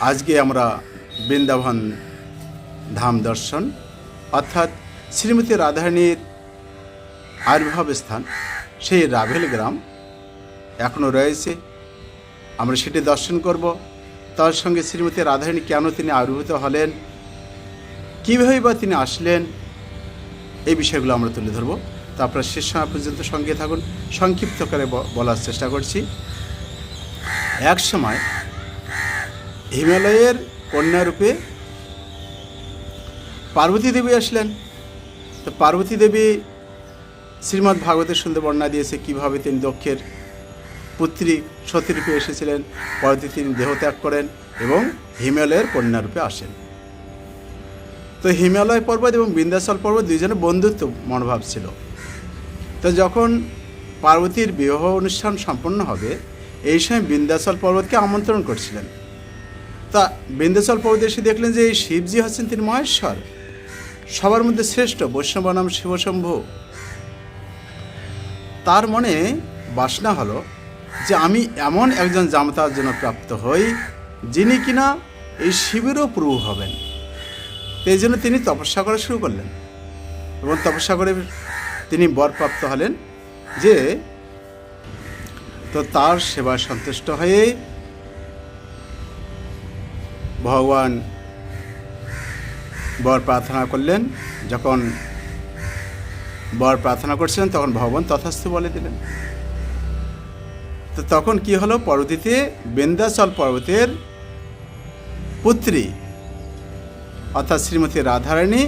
আজকে আমরা বৃন্দাবন ধাম দর্শন, অর্থাৎ শ্রীমতী রাধারানীর আবির্ভাব স্থান, সেই রাভেল গ্রাম এখনও রয়েছে। আমরা সেটি দর্শন করব। তার সঙ্গে শ্রীমতী রাধারানী কেন তিনি আবির্ভূত হলেন? কীভাবে বা তিনি আসলেন? এই বিষয়গুলো আমরা তুলে ধরব। তো আপনারা শেষ সময় পর্যন্ত সঙ্গে থাকুন। সংক্ষিপ্ত করে বলার চেষ্টা করছি। এক সময় হিমালয়ের কন্যারূপে পার্বতী দেবী আসলেন। তো পার্বতী দেবী শ্রীমদ্ ভাগবতের সুন্দর বর্ণনা দিয়েছে কীভাবে তিনি দক্ষের পুত্রী সতীরূপে এসেছিলেন পরবর্তী তিনি দেহত্যাগ করেন এবং হিমালয়ের কন্যারূপে আসেন। তো হিমালয় পর্বত এবং বিন্ধ্যাচল পর্বত দুইজনের বন্ধুত্ব মনোভাব ছিল। তো যখন পার্বতীর বিবাহ অনুষ্ঠান সম্পন্ন হবে, এই সময় বিন্ধ্যাচল পর্বতকে আমন্ত্রণ করছিলেন। তা পর্বত এসে দেখলেন যে এই শিবজি হচ্ছেন তিনি মহেশ্বর। সবার মধ্যে শ্রেষ্ঠ বৈষ্ণবনাম শিবশম্ভু। তার মনে বাসনা হলো যে আমি এমন একজন জামতার জন্য প্রাপ্ত হই, যিনি কিনা এই শিবেরও প্রভু হবেন। এই জন্য তিনি তপস্যা করা শুরু করলেন এবং তপস্যা করে তিনি বরপ্রাপ্ত হলেন যে তো তার সেবায় সন্তুষ্ট হয়ে ভগবান বর প্রার্থনা করলেন, যখন বর প্রার্থনা করছিলেন, তখন ভগবান তথাস্থ বলে দিলেন। তো তখন কি হলো? পরবর্তীতে বেন্দাচল পর্বতের পুত্রী, অর্থাৎ শ্রীমতী রাধারানী,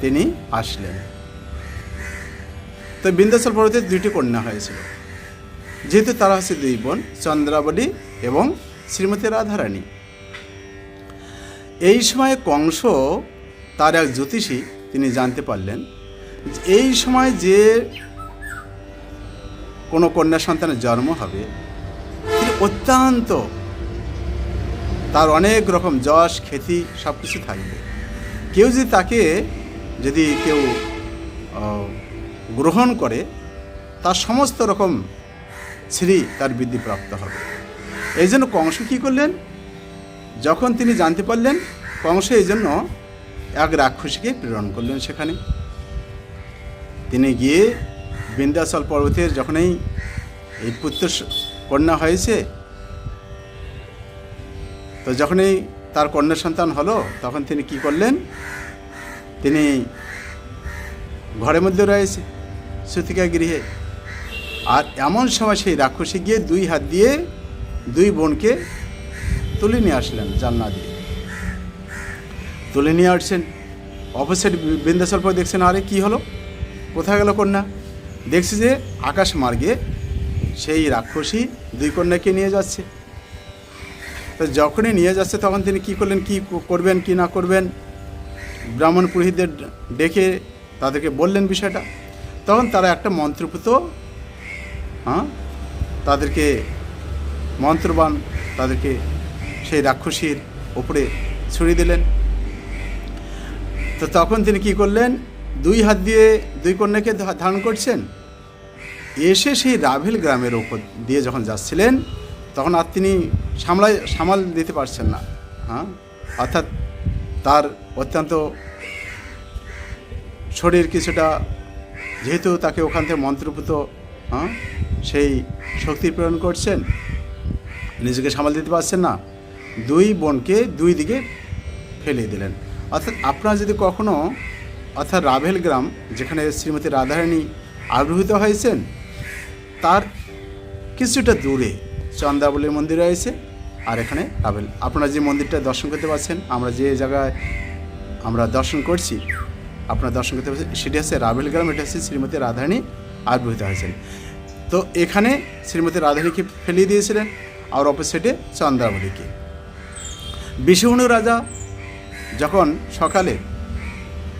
তিনি আসলেন। তো বিন্দাচল পর্বতের দুইটি কন্যা হয়েছিল। যেহেতু তারা হচ্ছে দুই বোন, চন্দ্রাবলী এবং শ্রীমতী রাধারানী। এই সময় কংস তার এক জ্যোতিষী তিনি জানতে পারলেন এই সময় যে কোনো কন্যা সন্তানের জন্ম হবে, তিনি অত্যন্ত তার অনেক রকম যশ, খ্যাতি সব কিছু থাকবে। কেউ যদি তাকে যদি কেউ গ্রহণ করে, তার সমস্ত রকম শ্রী তার বৃদ্ধি প্রাপ্ত হবে। এই জন্য কংস কী করলেন? যখন তিনি জানতে পারলেন কংস এই জন্য এক রাক্ষসীকে প্রেরণ করলেন সেখানে। তিনি গিয়ে বিন্ধ্যাচল পর্বতের যখনই এই পুত্র কন্যা হয়েছে, তো যখনই তার কন্যা সন্তান হলো, তখন তিনি কি করলেন? তিনি ঘরের মধ্যে রয়েছে, সুতিকা গৃহে। আর এমন সময় সেই রাক্ষসী গিয়ে দুই হাত দিয়ে দুই বোনকে তুলে নিয়ে আসলেন জানলা দিয়ে। তুলে নিয়ে আসছেন? অপোজিট বিন্দাচল পর দেখছেন, আরে কি হলো? কোথায় গেল কন্যা? দেখছি যে আকাশ মার্গে সেই রাক্ষসী দুই কন্যাকে নিয়ে যাচ্ছে। তো যখনই নিয়ে যাচ্ছে তখন তিনি কি করলেন, কি করবেন, কি না করবেন? ব্রাহ্মণ পুরোহিতদের ডেকে তাদেরকে বললেন বিষয়টা। তখন তারা একটা মন্ত্রপুত হ্যাঁ? তাদেরকে মন্ত্রবান, তাদেরকে সেই রাক্ষসীর ওপরে ছড়িয়ে দিলেন। তো তখন তিনি কি করলেন? দুই হাত দিয়ে দুই কন্যাকে ধারণ করছেন। এসে সেই রাভেল গ্রামের ওপর দিয়ে যখন যাচ্ছিলেন, তখন আর তিনি সামলাই, সামাল দিতে পারছেন না। হ্যাঁ? অর্থাৎ তার অত্যন্ত শরীর কিছুটা, যেহেতু তাকে ওখান থেকে মন্ত্রপুত হ্যাঁ? সেই শক্তি প্রেরণ করছেন। নিজেকে সামাল দিতে পারছেন না। দুই বোনকে দুই দিকে ফেলিয়ে দিলেন। অর্থাৎ আপনারা যদি কখনো, অর্থাৎ রাভেল গ্রাম, যেখানে শ্রীমতী রাধারানী আবির্ভূত হয়েছেন, তার কিছুটা দূরে চন্দ্রাবলীর মন্দির রয়েছে, আর এখানে রাভেল, আপনারা যে মন্দিরটা দর্শন করতে পারছেন, আমরা যে জায়গায় আমরা দর্শন করছি, আপনারা দর্শন করতে পারছেন, সেটি হচ্ছে রাভেল গ্রাম, এটা হচ্ছে শ্রীমতী রাধারানী আবির্ভূত হয়েছেন। তো এখানে শ্রীমতী রাধারানীকে ফেলিয়ে দিয়েছিলেন, আর অপোজিটে চন্দ্রাবলীকে। বিষ্ণু রাজা যখন সকালে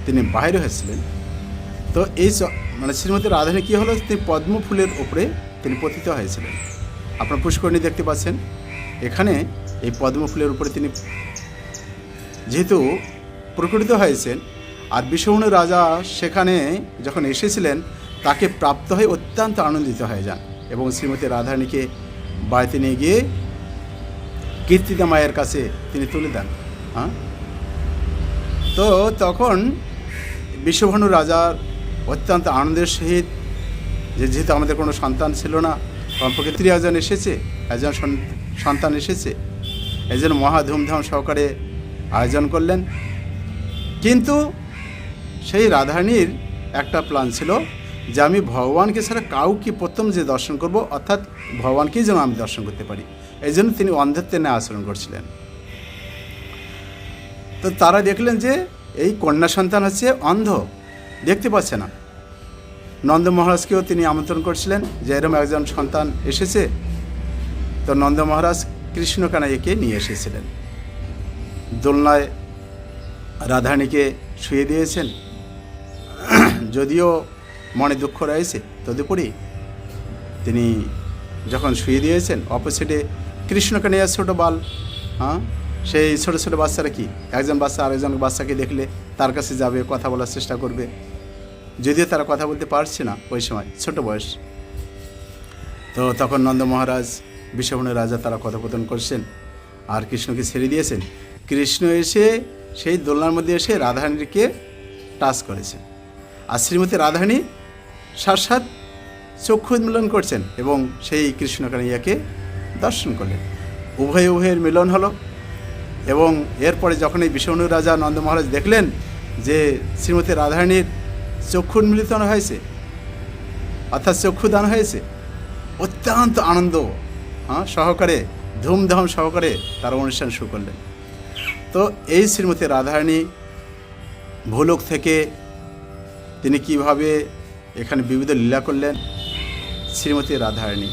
তিনি বাইরে হয়েছিলেন, তো এই মানে শ্রীমতী রাধারানী কী হলো? তিনি পদ্ম ফুলের ওপরে তিনি পতিত হয়েছিলেন। আপনার পুষ্করণী দেখতে পাচ্ছেন, এখানে এই পদ্ম ফুলের উপরে তিনি যেহেতু প্রকটিত হয়েছেন, আর বিষ্ণু রাজা সেখানে যখন এসেছিলেন, তাকে প্রাপ্ত হয়ে অত্যন্ত আনন্দিত হয়ে যান এবং শ্রীমতী রাধারানীকে বাড়িতে নিয়ে গিয়ে কীর্তিদা মায়ের কাছে তিনি তুলে দেন হ্যাঁ? তো তখন বিশ্বভানু রাজার অত্যন্ত আনন্দের সহিত যে যেহেতু আমাদের কোনো সন্তান ছিল না, কমপক্ষে ত্রিয়াজন এসেছে, একজন সন্তান এসেছে, একজন মহা ধুমধাম সহকারে আয়োজন করলেন। কিন্তু সেই রাধারানীর একটা প্ল্যান ছিল যে আমি ভগবানকে ছাড়া কাউকে প্রথম যে দর্শন করব, অর্থাৎ ভগবানকেই যেন আমি দর্শন করতে পারি। এই জন্য তিনি অন্ধত্বের ন্যায় আচরণ করছিলেন। তো তারা দেখলেন যে এই কন্যা সন্তান হচ্ছে অন্ধ, দেখতে পাচ্ছে না। নন্দ মহারাজকেও তিনি আমন্ত্রণ করছিলেন যে এরম একজন সন্তান এসেছে। তো নন্দ মহারাজ কৃষ্ণকানাইকে নিয়ে এসেছিলেন। দোলনায় রাধারানীকে শুয়ে দিয়েছেন। যদিও মনে দুঃখ রয়েছে, তদুপরি তিনি যখন শুয়ে দিয়েছেন অপোজিটে কৃষ্ণকানাইয়া ছোটো বাল হ্যাঁ? সেই ছোটো ছোটো বাচ্চারা কি? একজন বাচ্চা আরেকজন বাচ্চাকে দেখলে তার কাছে যাবে, কথা বলার চেষ্টা করবে। যদিও তারা কথা বলতে পারছে না ওই সময়, ছোট বয়স। তো তখন নন্দ মহারাজ বিশ্বভনের রাজা তারা কথোপকথন করছেন, আর কৃষ্ণকে ছেড়ে দিয়েছেন। কৃষ্ণ এসে সেই দোলনার মধ্যে এসে রাধারানীকে টাচ করেছেন। আর শ্রীমতী রাধারানী সাক্ষাৎ চক্ষু উন্মিলন করছেন এবং সেই কৃষ্ণকানিয়াকে দর্শন করলেন। উভয় উভয়ের মিলন হলো এবং এরপরে যখন এই বিষ্ণু রাজা নন্দ মহারাজ দেখলেন যে শ্রীমতী রাধারানীর চক্ষু উন্মিলিত হয়েছে, অর্থাৎ চক্ষুদান হয়েছে, অত্যন্ত আনন্দ হ্যাঁ সহকারে, ধুমধাম সহকারে তারা অনুষ্ঠান শুরু করলেন। তো এই শ্রীমতী রাধারানী ভূলোক থেকে তিনি কীভাবে এখানে বিবিধ লীলা করলেন শ্রীমতী রাধারানী।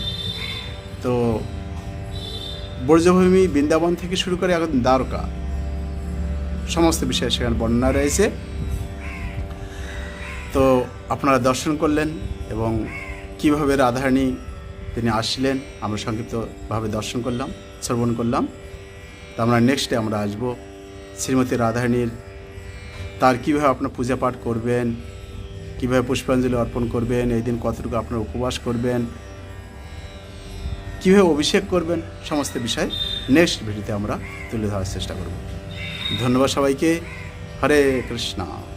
তো ব্রজভূমি বৃন্দাবন থেকে শুরু করে এখন দ্বারকা। সমস্ত বিষয়ে সেখানে বর্ণনা রয়েছে। তো আপনারা দর্শন করলেন এবং কীভাবে রাধারানী তিনি আসলেন, আমরা সংক্ষিপ্তভাবে দর্শন করলাম, শ্রবণ করলাম। তো আমরা নেক্সটে আমরা আসব। শ্রীমতী রাধারানীর তার কীভাবে আপনার পূজা পাঠ করবেন কীভাবে পুষ্পাঞ্জলি অর্পণ করবেন, এই দিন কতটুকু আপনার উপবাস করবেন, কীভাবে অভিষেক করবেন, সমস্ত বিষয় নেক্সট ভিডিওতে আমরা তুলে ধরার চেষ্টা করব। ধন্যবাদ সবাইকে। হরে কৃষ্ণা।